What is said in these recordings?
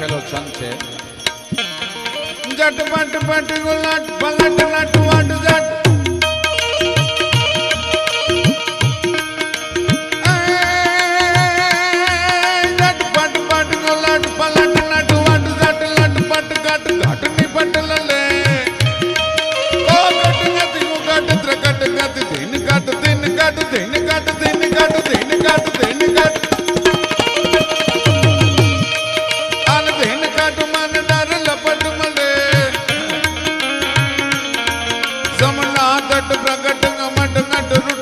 લખેલો છંદ છે જટ પટ પટ ગુલાટ પલટ લટ વટ જટ ರುಟ್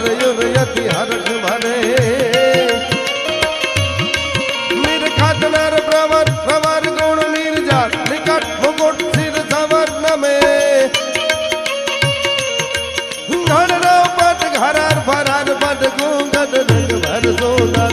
ભર ભર યુર યતિ હરખ ભરે. મીર ખાત નર પ્રવર પ્રવર ગુણ મીર જાત નિકટ મુકુટ સિર સવર નમે. ઘર રો પટ ઘરાર, ફરાર પટ ગુંગટ રંગ ભર સુંદર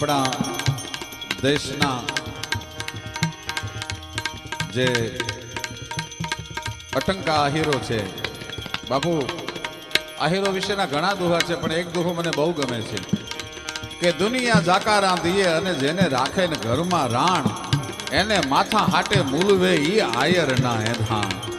આપણા દેશના જે અટંકા આહીરો છે. બાપુ, આહીરો વિશેના ઘણા દોહા છે, પણ એક દોહો મને બહુ ગમે છે કે દુનિયા જાકારા દીએ અને જેને રાખે ને ઘરમાં રાણ, એને માથા હાટે મૂલવે ઈ આયર ના એધાણ.